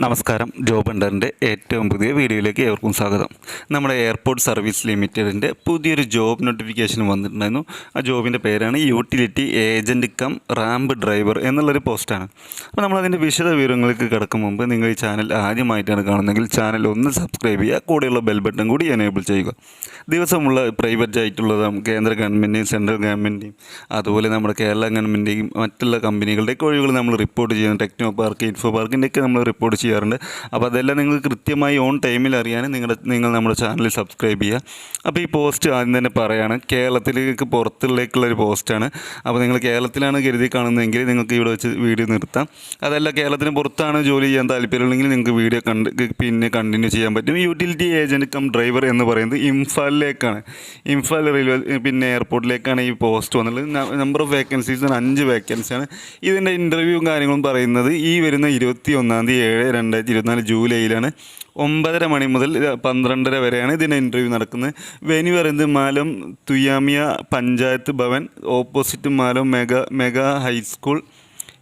നമസ്കാരം. ജോബ് അണ്ടറിന്റെ ഏറ്റവും പുതിയ വീഡിയോയിലേക്ക് ഏവർക്കും സ്വാഗതം. നമ്മുടെ എയർപോർട്ട് സർവീസ് ലിമിറ്റഡിന്റെ പുതിയൊരു ജോബ് നോട്ടിഫിക്കേഷൻ വന്നിട്ടുണ്ടായിരുന്നു. ആ ജോബിന്റെ പേരാണ് utility agent cum ramp driver എന്നുള്ളൊരു പോസ്റ്റാണ്. അപ്പോൾ നമ്മളതിന്റെ വിശദ വിവരങ്ങൾക്ക് കിടക്കും മുമ്പ് നിങ്ങൾ ഈ ചാനൽ ആദ്യമായിട്ടാണ് കാണുന്നതെങ്കിൽ ചാനൽ ഒന്ന് സബ്സ്ക്രൈബ് ചെയ്യുക കൂടെയുള്ള ബെൽ ബട്ടൺ കൂടി എനേബിൾ ചെയ്യുക. ദിവസമുള്ള പ്രൈവറ്റ് ആയിട്ടുള്ളതും കേന്ദ്ര ഗവൺമെന്റിന്റെയും സെൻട്രൽ ഗവൺമെന്റിന്റെയും അതുപോലെ നമ്മുടെ കേരള ഗവൺമെന്റിന്റെയും മറ്റുള്ള കമ്പനികളുടെ ഒഴിവുകൾ നമ്മൾ റിപ്പോർട്ട് ചെയ്യുന്നു. ടെക്നോ പാർക്ക് ഇൻഫോ പാർക്കിന്റെയൊക്കെ നമ്മൾ റിപ്പോർട്ട് ചെയ്യാറുണ്ട്. അപ്പോൾ അതെല്ലാം നിങ്ങൾ കൃത്യമായി ഓൺ ടൈമിൽ അറിയാനും നിങ്ങളുടെ നിങ്ങൾ നമ്മുടെ ചാനൽ സബ്സ്ക്രൈബ് ചെയ്യുക. അപ്പോൾ ഈ പോസ്റ്റ് ആദ്യം തന്നെ പറയുകയാണ് കേരളത്തിലേക്ക് പുറത്തുള്ളേക്കുള്ള ഒരു പോസ്റ്റാണ്. അപ്പോൾ നിങ്ങൾ കേരളത്തിലാണ് കരുതി കാണുന്നതെങ്കിൽ നിങ്ങൾക്ക് ഇവിടെ വെച്ച് വീഡിയോ നിർത്താം. അതല്ല കേരളത്തിന് പുറത്താണ് ജോലി ചെയ്യാൻ താല്പര്യമുള്ളെങ്കിൽ നിങ്ങൾക്ക് വീഡിയോ കണ്ട് പിന്നെ കണ്ടിന്യൂ ചെയ്യാൻ പറ്റും. യൂട്ടിലിറ്റി ഏജന്റ് കം ഡ്രൈവർ എന്ന് പറയുന്നത് ഇംഫാലിലേക്കാണ്. ഇംഫാൽ റെയിൽവേ പിന്നെ എയർപോർട്ടിലേക്കാണ് ഈ പോസ്റ്റ് വന്നുള്ളത് നമ്പർ ഓഫ് വേക്കൻസീസ് അഞ്ച് വേക്കൻസിയാണ് ഇതിന്റെ ഇന്റർവ്യൂവും കാര്യങ്ങളും പറയുന്നത് ഈ വരുന്ന ഇരുപത്തി ഒന്നാം തീയതി ഏഴ് രണ്ടായിരത്തി ഇരുപത്തിനാല് ജൂലൈയിലാണ്. ഒമ്പതര മണി മുതൽ പന്ത്രണ്ടര വരെയാണ് ഇതിന്റെ ഇന്റർവ്യൂ നടക്കുന്നത്. വെന്യൂ പറയുന്നത് Malom തുയാമിയ panchayat Bhavan opposite Malom mega mega high school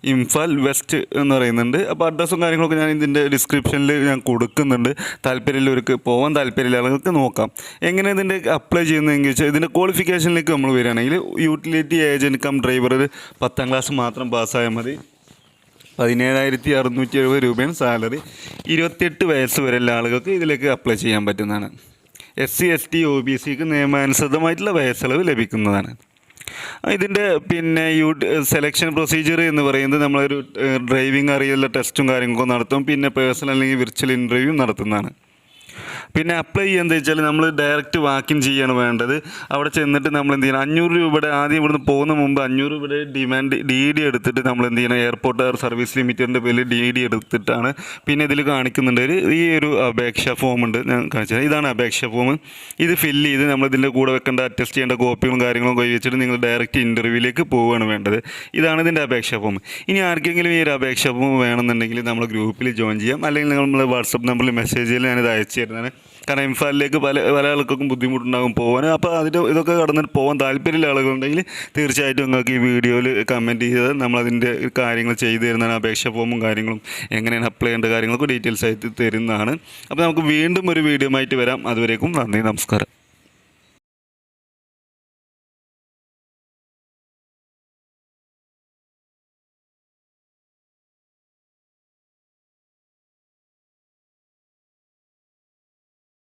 Imphal west എന്ന് പറയുന്നുണ്ട്. അപ്പോൾ അഡ്രസ്സും കാര്യങ്ങളൊക്കെ ഞാൻ ഇതിന്റെ ഡിസ്ക്രിപ്ഷനിൽ ഞാൻ കൊടുക്കുന്നുണ്ട്. താല്പര്യമുള്ളവർക്ക് പോകാൻ താല്പര്യമുള്ള നോക്കാം. എങ്ങനെ ഇതിന്റെ അപ്ലൈ ചെയ്യുന്നതെങ്കിൽ വെച്ചാൽ ഇതിന്റെ ക്വാളിഫിക്കേഷനിലേക്ക് നമ്മൾ വരികയാണെങ്കിൽ യൂട്ടിലിറ്റി ഏജന്റ് കം ഡ്രൈവർ പത്താം ക്ലാസ് മാത്രം പാസ്സായാൽ മതി. പതിനേഴായിരത്തി അറുന്നൂറ്റി എഴുപത് രൂപയാണ് സാലറി. ഇരുപത്തിയെട്ട് വയസ്സ് വരെയുള്ള ആളുകൾക്ക് ഇതിലേക്ക് അപ്ലൈ ചെയ്യാൻ പറ്റുന്നതാണ്. S C S T O B സിക്ക് നിയമാനുസൃതമായിട്ടുള്ള വയസ്സളവ് ലഭിക്കുന്നതാണ്. ഇതിന്റെ പിന്നെ യു സെലക്ഷൻ പ്രൊസീജിയർ എന്ന് പറയുന്നത് നമ്മളൊരു ഡ്രൈവിംഗ് അറിയുള്ള ടെസ്റ്റും കാര്യങ്ങളൊക്കെ നടത്തും. പിന്നെ പേഴ്സണൽ അല്ലെങ്കിൽ വിർച്വൽ ഇന്റർവ്യൂ നടത്തുന്നതാണ്. പിന്നെ അപ്ലൈ ചെയ്യുന്നത് വെച്ചാൽ നമ്മൾ ഡയറക്റ്റ് വാക്കിൻ ചെയ്യാണ് വേണ്ടത്. അവിടെ ചെന്നിട്ട് നമ്മൾ എന്ത് ചെയ്യണം? അഞ്ഞൂറ് രൂപയുടെ ആദ്യം ഇവിടുന്ന് പോകുന്ന മുമ്പ് അഞ്ഞൂറ് രൂപയുടെ ഡിമാൻഡ് ഡി ഡി എടുത്തിട്ട് നമ്മൾ എന്ത് ചെയ്യണം? എയർപോർട്ട് സർവീസ് ലിമിറ്റഡിന്റെ പേരിൽ ഡി ഡി എടുത്തിട്ടാണ് പിന്നെ ഇതിൽ കാണിക്കുന്നുണ്ട്. ഒരു ഈ ഒരു അപേക്ഷ ഫോം ഉണ്ട്. ഞാൻ കാണിച്ചത് ഇതാണ് അപേക്ഷ ഫോം ഇത് ഫില്ല് ചെയ്ത് നമ്മൾ ഇതിന്റെ കൂടെ വെക്കേണ്ട അറ്റസ്റ്റ് ചെയ്യേണ്ട കോപ്പികളും കാര്യങ്ങളും കൈ വെച്ചിട്ട് നിങ്ങൾ ഡയറക്റ്റ് ഇന്റർവ്യൂവിലേക്ക് പോവുകയാണ് വേണ്ടത്. ഇതാണ് ഇതിന്റെ അപേക്ഷ ഫോം ഇനി ആർക്കെങ്കിലും ഈ ഒരു അപേക്ഷ ഫോം വേണമെന്നുണ്ടെങ്കിൽ നമ്മൾ ഗ്രൂപ്പിൽ ജോയിൻ ചെയ്യാം. അല്ലെങ്കിൽ നമ്മൾ വാട്സപ്പ് നമ്പറിൽ മെസ്സേജിൽ ഞാനിത് അയച്ചു തരുന്നതാണ്. കാരണം ഇംഫാലിലേക്ക് പല പല ആൾക്കും ബുദ്ധിമുട്ടുണ്ടാകും പോകാൻ അപ്പോൾ അതിന്റെ ഇതൊക്കെ കടന്നിട്ട് പോകാൻ താല്പര്യമുള്ള ആളുകളുണ്ടെങ്കിൽ തീർച്ചയായിട്ടും നിങ്ങൾക്ക് ഈ വീഡിയോയിൽ കമന്റ് ചെയ്ത് നമ്മളതിന്റെ കാര്യങ്ങൾ ചെയ്തു തരുന്നതാണ് അപേക്ഷ ഫോമും കാര്യങ്ങളും എങ്ങനെയാണ് അപ്ലൈ ചെയ്യേണ്ട കാര്യങ്ങളൊക്കെ ഡീറ്റെയിൽസ് ആയിട്ട് തരുന്നതാണ്. അപ്പോൾ നമുക്ക് വീണ്ടും ഒരു വീഡിയോ ആയിട്ട് വരാം. അതുവരേക്കും നന്ദി നമസ്കാരം.